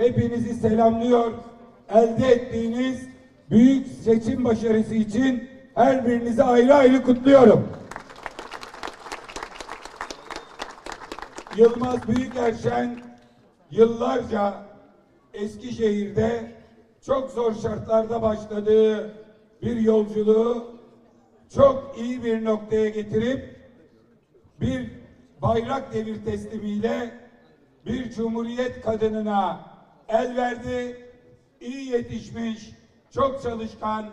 hepinizi selamlıyor. Elde ettiğiniz büyük seçim başarısı için her birinizi ayrı ayrı kutluyorum. Yılmaz Büyükerşen yıllarca Eskişehir'de çok zor şartlarda başladığı bir yolculuğu çok iyi bir noktaya getirip bir bayrak devir teslimiyle bir cumhuriyet kadınına el verdi. İyi yetişmiş, çok çalışkan,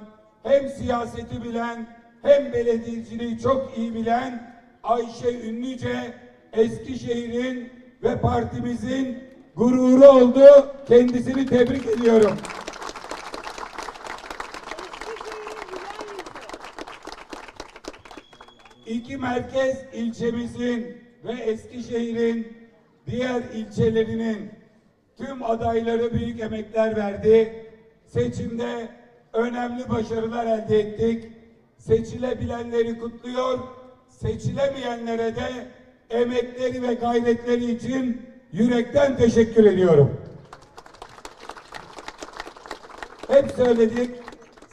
hem siyaseti bilen hem belediyeciliği çok iyi bilen Ayşe Ünlüce Eskişehir'in ve partimizin gururu oldu. Kendisini tebrik ediyorum. İki merkez ilçemizin ve Eskişehir'in diğer ilçelerinin tüm adayları büyük emekler verdi. Seçimde önemli başarılar elde ettik. Seçilebilenleri kutluyor, seçilemeyenlere de emekleri ve gayretleri için yürekten teşekkür ediyorum. Hep söyledik,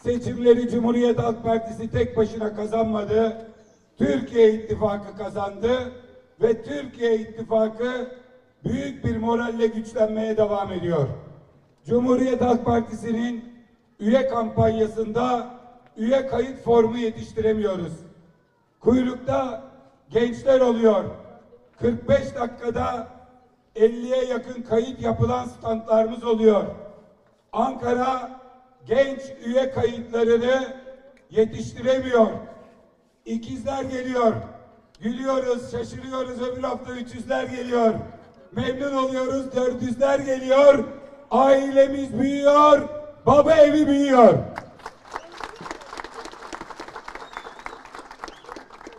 seçimleri Cumhuriyet Halk Partisi tek başına kazanmadı. Türkiye İttifakı kazandı ve Türkiye İttifakı büyük bir moralle güçlenmeye devam ediyor. Cumhuriyet Halk Partisi'nin üye kampanyasında üye kayıt formu yetiştiremiyoruz. Kuyrukta gençler oluyor. 45 dakikada 50'ye yakın kayıt yapılan standlarımız oluyor. Ankara genç üye kayıtlarını yetiştiremiyor. İkizler geliyor. Gülüyoruz, şaşırıyoruz. Öbür hafta 300'ler geliyor. Memnun oluyoruz. 400'ler geliyor. Ailemiz büyüyor. Baba evi büyüyor.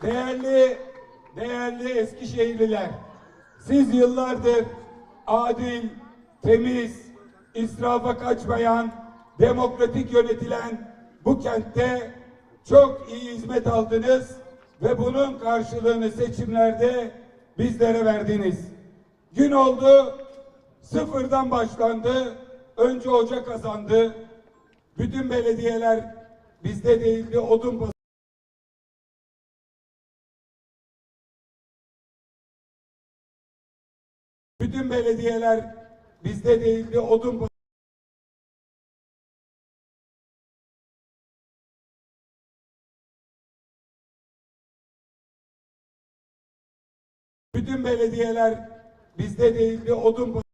Değerli, değerli Eskişehirliler, siz yıllardır adil, temiz, israfa kaçmayan, demokratik yönetilen bu kentte çok iyi hizmet aldınız ve bunun karşılığını seçimlerde bizlere verdiniz. Gün oldu, sıfırdan başlandı, önce hoca kazandı, bütün belediyeler bizde değildi, odun pazarı Bütün belediyeler bizde değildi, odun Bütün belediyeler bizde değildi, odun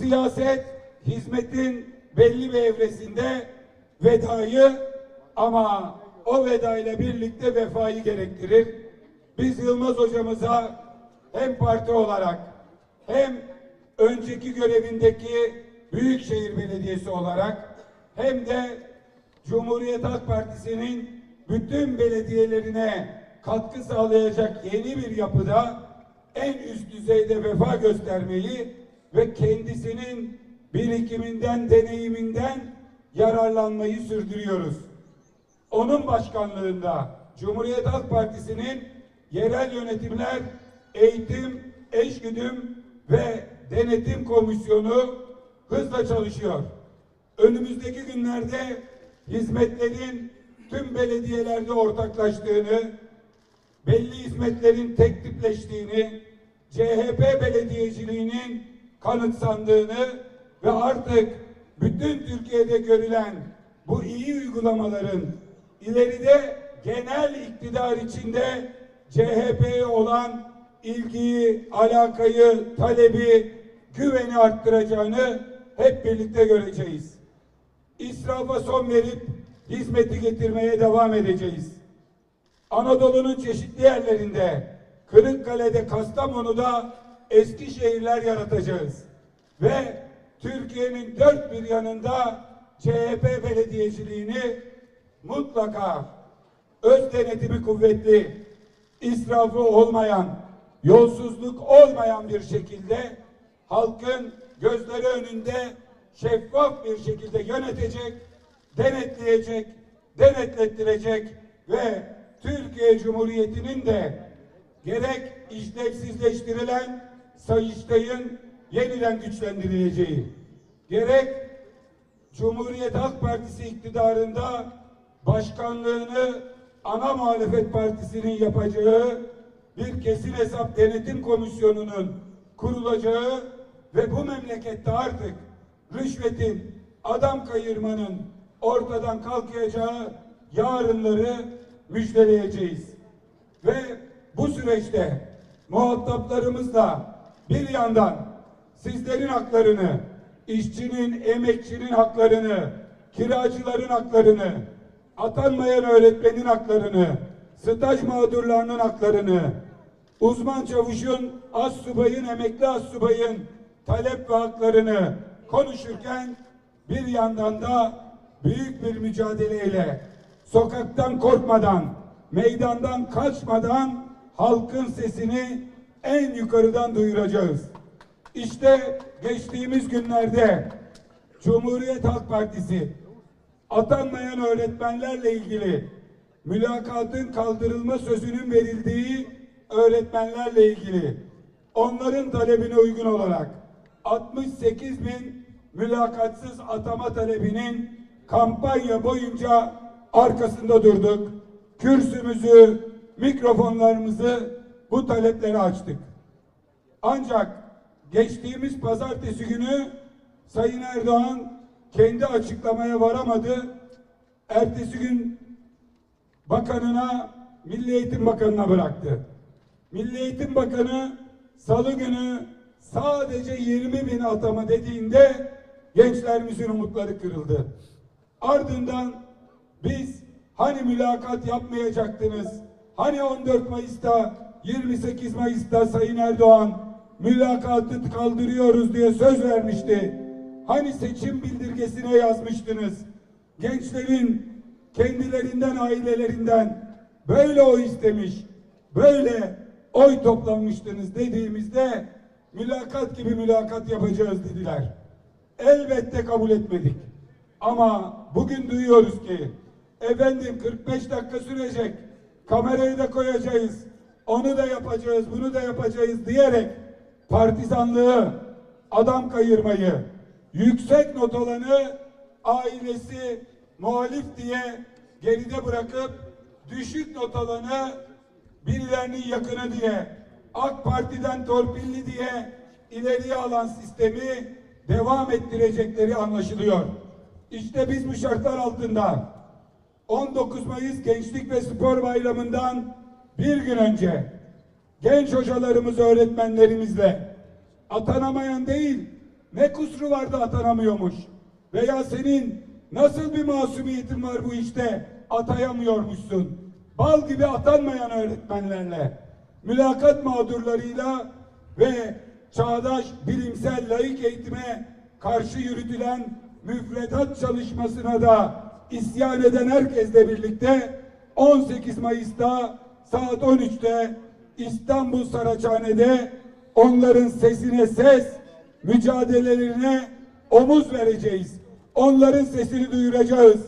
Siyaset hizmetin belli bir evresinde vedayı ama o veda ile birlikte vefayı gerektirir. Biz Yılmaz hocamıza hem parti olarak hem önceki görevindeki Büyükşehir Belediyesi olarak hem de Cumhuriyet Halk Partisi'nin bütün belediyelerine katkı sağlayacak yeni bir yapıda en üst düzeyde vefa göstermeyi ve kendisinin birikiminden, deneyiminden yararlanmayı sürdürüyoruz. Onun başkanlığında Cumhuriyet Halk Partisi'nin yerel yönetimler, eğitim, eşgüdüm ve denetim komisyonu hızla çalışıyor. Önümüzdeki günlerde hizmetlerin tüm belediyelerde ortaklaştığını, belli hizmetlerin tek tipleştiğini, CHP belediyeciliğinin kanıtsandığını ve artık bütün Türkiye'de görülen bu iyi uygulamaların ileride genel iktidar içinde CHP'ye olan ilgiyi, alakayı, talebi, güveni arttıracağını hep birlikte göreceğiz. İsrafa son verip hizmeti getirmeye devam edeceğiz. Anadolu'nun çeşitli yerlerinde, Kırıkkale'de, Kastamonu'da eski şehirler yaratacağız. Ve Türkiye'nin dört bir yanında CHP belediyeciliğini mutlaka öz denetimi kuvvetli, israfı olmayan, yolsuzluk olmayan bir şekilde halkın gözleri önünde şeffaf bir şekilde yönetecek, denetleyecek, denetlettirecek ve Türkiye Cumhuriyeti'nin de gerek işlevsizleştirilen Sayıştay'ın yeniden güçlendirileceği, gerek Cumhuriyet Halk Partisi iktidarında başkanlığını ana muhalefet partisinin yapacağı bir kesin hesap denetim komisyonunun kurulacağı ve bu memlekette artık rüşvetin, adam kayırmanın ortadan kalkacağı yarınları müjdeleyeceğiz. Ve bu süreçte muhataplarımızla bir yandan sizlerin haklarını, işçinin, emekçinin haklarını, kiracıların haklarını, atanmayan öğretmenin haklarını, staj mağdurlarının haklarını, uzman çavuşun, az subayın, emekli az subayın talep ve haklarını konuşurken bir yandan da büyük bir mücadeleyle sokaktan korkmadan, meydandan kaçmadan halkın sesini en yukarıdan duyuracağız. İşte geçtiğimiz günlerde Cumhuriyet Halk Partisi atanmayan öğretmenlerle ilgili mülakatın kaldırılma sözünün verildiği öğretmenlerle ilgili onların talebine uygun olarak 68 bin mülakatsız atama talebinin kampanya boyunca arkasında durduk. Kürsümüzü, mikrofonlarımızı bu taleplere açtık. Ancak geçtiğimiz pazartesi günü Sayın Erdoğan kendi açıklamaya varamadı. Ertesi gün bakanına, Milli Eğitim Bakanı'na bıraktı. Milli Eğitim Bakanı salı günü sadece 20 bin atama dediğinde gençlerimizin umutları kırıldı. Ardından biz hani mülakat yapmayacaktınız, hani 14 Mayıs'ta 28 Mayıs'ta Sayın Erdoğan mülakatı kaldırıyoruz diye söz vermişti. Hani seçim bildirgesine yazmıştınız. Gençlerin kendilerinden, ailelerinden böyle oy istemiş, böyle oy toplamıştınız dediğimizde mülakat gibi mülakat yapacağız dediler. Elbette kabul etmedik. Ama bugün duyuyoruz ki efendim 45 dakika sürecek. Kamerayı da koyacağız. Onu da yapacağız, bunu da yapacağız diyerek partizanlığı, adam kayırmayı, yüksek not alanı ailesi muhalif diye geride bırakıp düşük not alanı birilerinin yakını diye AK Parti'den torpilli diye ileriye alan sistemi devam ettirecekleri anlaşılıyor. İşte biz bu şartlar altında 19 Mayıs Gençlik ve Spor Bayramı'ndan bir gün önce genç hocalarımız, öğretmenlerimizle atanamayan değil, ne kusuru vardı atanamıyormuş veya senin nasıl bir masumiyetin var bu işte atayamıyormuşsun. Bal gibi atanmayan öğretmenlerle, mülakat mağdurlarıyla ve çağdaş bilimsel laik eğitime karşı yürütülen müfredat çalışmasına da isyan eden herkesle birlikte 18 Mayıs'ta saat 13'te İstanbul Saraçhane'de onların sesine ses, mücadelelerine omuz vereceğiz. Onların sesini duyuracağız.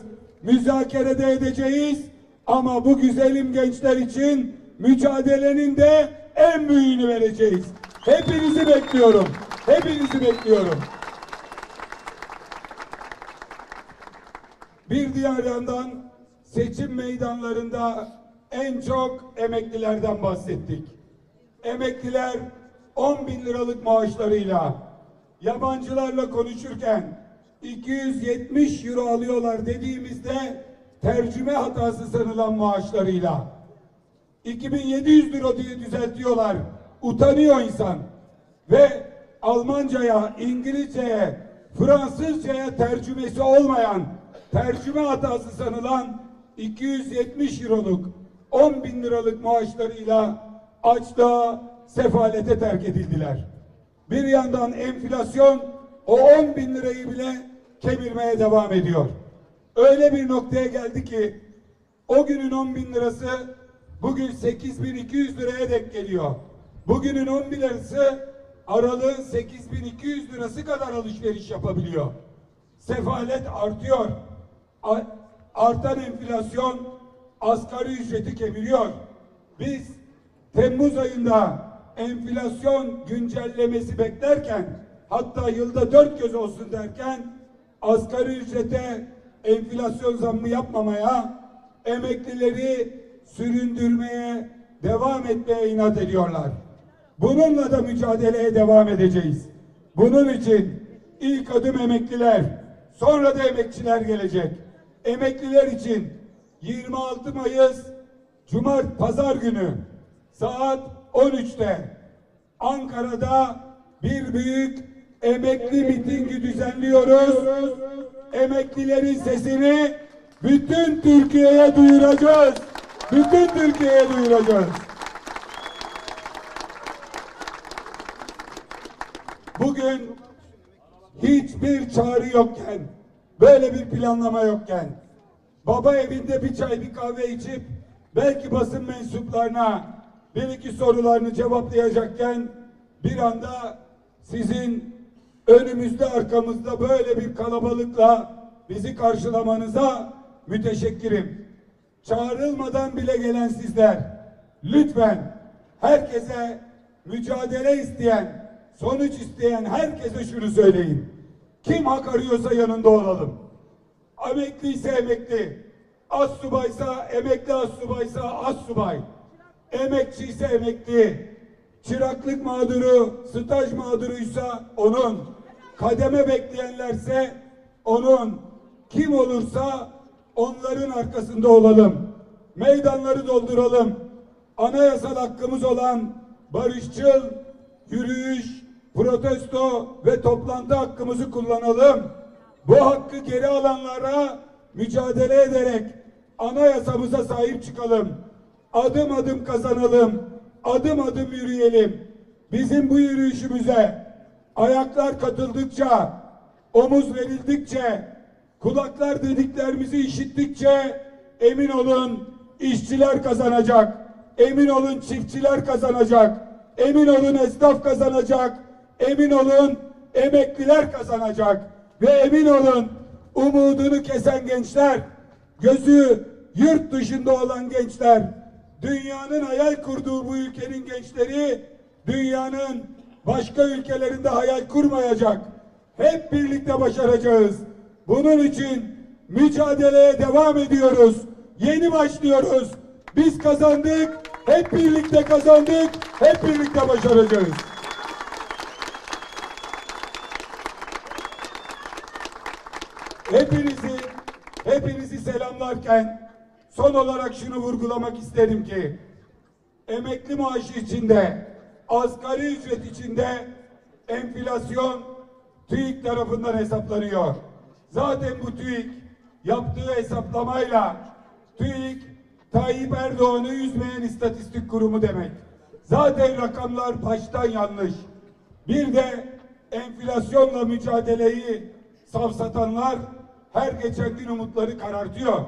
Müzakerede edeceğiz. Ama bu güzelim gençler için mücadelenin de en büyüğünü vereceğiz. Hepinizi bekliyorum. Hepinizi bekliyorum. Bir diğer yandan seçim meydanlarında en çok emeklilerden bahsettik. Emekliler 10 bin liralık maaşlarıyla yabancılarla konuşurken 270 euro alıyorlar dediğimizde tercüme hatası sanılan maaşlarıyla 2700 lira diye düzeltiyorlar. Utanıyor insan. Ve Almanca'ya, İngilizce'ye, Fransızca'ya tercümesi olmayan, tercüme hatası sanılan 270 euroluk 10 bin liralık maaşlarıyla açlığa, sefalete terk edildiler. Bir yandan enflasyon o 10 bin lirayı bile kemirmeye devam ediyor. Öyle bir noktaya geldi ki o günün 10 bin lirası bugün 8200 liraya dek geliyor. Bugünün 11 lirası aralığın 8200 lirası kadar alışveriş yapabiliyor. Sefalet artıyor. Artan enflasyon asgari ücreti kemiriyor. Biz Temmuz ayında enflasyon güncellemesi beklerken hatta yılda dört göz olsun derken asgari ücrete enflasyon zammı yapmamaya, emeklileri süründürmeye, devam etmeye inat ediyorlar. Bununla da mücadeleye devam edeceğiz. Bunun için ilk adım emekliler, sonra da emekçiler gelecek. Emekliler için 26 Mayıs Cumart Pazar günü saat 13'te Ankara'da bir büyük emekli mitingi düzenliyoruz. Emeklilerin sesini bütün Türkiye'ye duyuracağız. Bütün Türkiye'ye duyuracağız. Bugün hiçbir çağrı yokken, böyle bir planlama yokken, baba evinde bir çay bir kahve içip belki basın mensuplarına bir iki sorularını cevaplayacakken bir anda sizin önümüzde arkamızda böyle bir kalabalıkla bizi karşılamanıza müteşekkirim. Çağrılmadan bile gelen sizler lütfen herkese mücadele isteyen, sonuç isteyen herkese şunu söyleyin. Kim hak arıyorsa yanında olalım. Emekliyse emekli, az subaysa emekli az subaysa az subay, emekçiyse emekli, çıraklık mağduru, staj mağduruysa onun, kademe bekleyenlerse onun, kim olursa onların arkasında olalım. Meydanları dolduralım. Anayasal hakkımız olan barışçıl yürüyüş, protesto ve toplantı hakkımızı kullanalım. Bu hakkı geri alanlara mücadele ederek anayasamıza sahip çıkalım. Adım adım kazanalım. Adım adım yürüyelim. Bizim bu yürüyüşümüze ayaklar katıldıkça, omuz verildikçe, kulaklar dediklerimizi işittikçe emin olun işçiler kazanacak. Emin olun çiftçiler kazanacak. Emin olun esnaf kazanacak. Emin olun emekliler kazanacak. Ve emin olun umudunu kesen gençler, gözü yurt dışında olan gençler, dünyanın hayal kurduğu bu ülkenin gençleri dünyanın başka ülkelerinde hayal kurmayacak. Hep birlikte başaracağız. Bunun için mücadeleye devam ediyoruz. Yeni başlıyoruz. Biz kazandık. Hep birlikte kazandık. Hep birlikte başaracağız. Hepinizi hepinizi selamlarken son olarak şunu vurgulamak isterim ki emekli maaşı içinde asgari ücret içinde enflasyon TÜİK tarafından hesaplanıyor. Zaten bu TÜİK yaptığı hesaplamayla TÜİK Tayyip Erdoğan'ı üzmeyen istatistik kurumu demek. Zaten rakamlar baştan yanlış. Bir de enflasyonla mücadeleyi savsatanlar her geçen gün umutları karartıyor.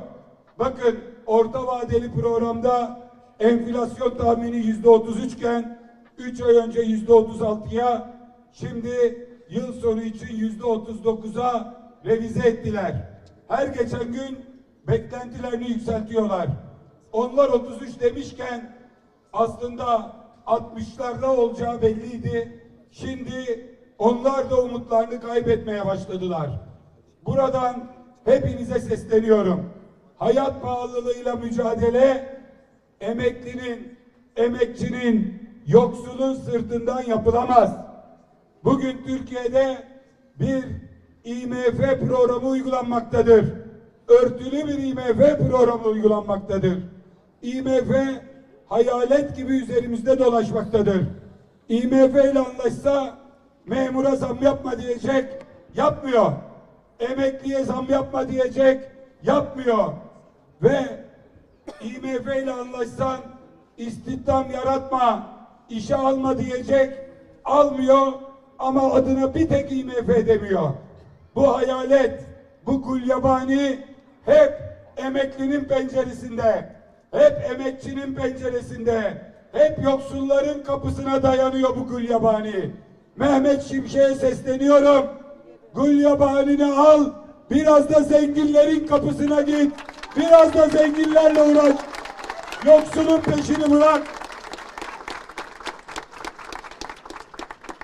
Bakın orta vadeli programda enflasyon tahmini yüzde otuz üçken üç ay önce yüzde otuz altıya şimdi yıl sonu için yüzde otuz dokuza revize ettiler. Her geçen gün beklentilerini yükseltiyorlar. Onlar 33 demişken aslında 60'larda olacağı belliydi. Şimdi onlar da umutlarını kaybetmeye başladılar. Buradan hepinize sesleniyorum. Hayat pahalılığıyla mücadele emeklinin, emekçinin, yoksulun sırtından yapılamaz. Bugün Türkiye'de bir IMF programı uygulanmaktadır. Örtülü bir IMF programı uygulanmaktadır. IMF hayalet gibi üzerimizde dolaşmaktadır. IMF ile anlaşsa memura zam yapma diyecek, yapmıyor. Emekliye zam yapma diyecek, yapmıyor. Ve IMF ile anlaşsan istihdam yaratma, işe alma diyecek, almıyor ama adına bir tek IMF demiyor. Bu hayalet, bu gulyabani hep emeklinin penceresinde, hep emekçinin penceresinde, hep yoksulların kapısına dayanıyor bu Gülyabani. Mehmet Şimşek'e sesleniyorum. Gülyabani'ni al, biraz da zenginlerin kapısına git. Biraz da zenginlerle uğraş. Yoksulun peşini bırak.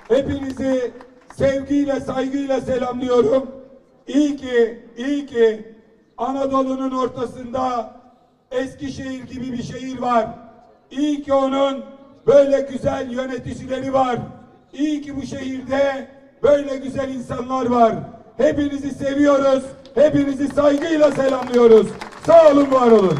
Hepinizi sevgiyle, saygıyla selamlıyorum. İyi ki, iyi ki Anadolu'nun ortasında Eskişehir gibi bir şehir var. İyi ki onun böyle güzel yöneticileri var. İyi ki bu şehirde böyle güzel insanlar var. Hepinizi seviyoruz. Hepinizi saygıyla selamlıyoruz. Sağ olun, var olun.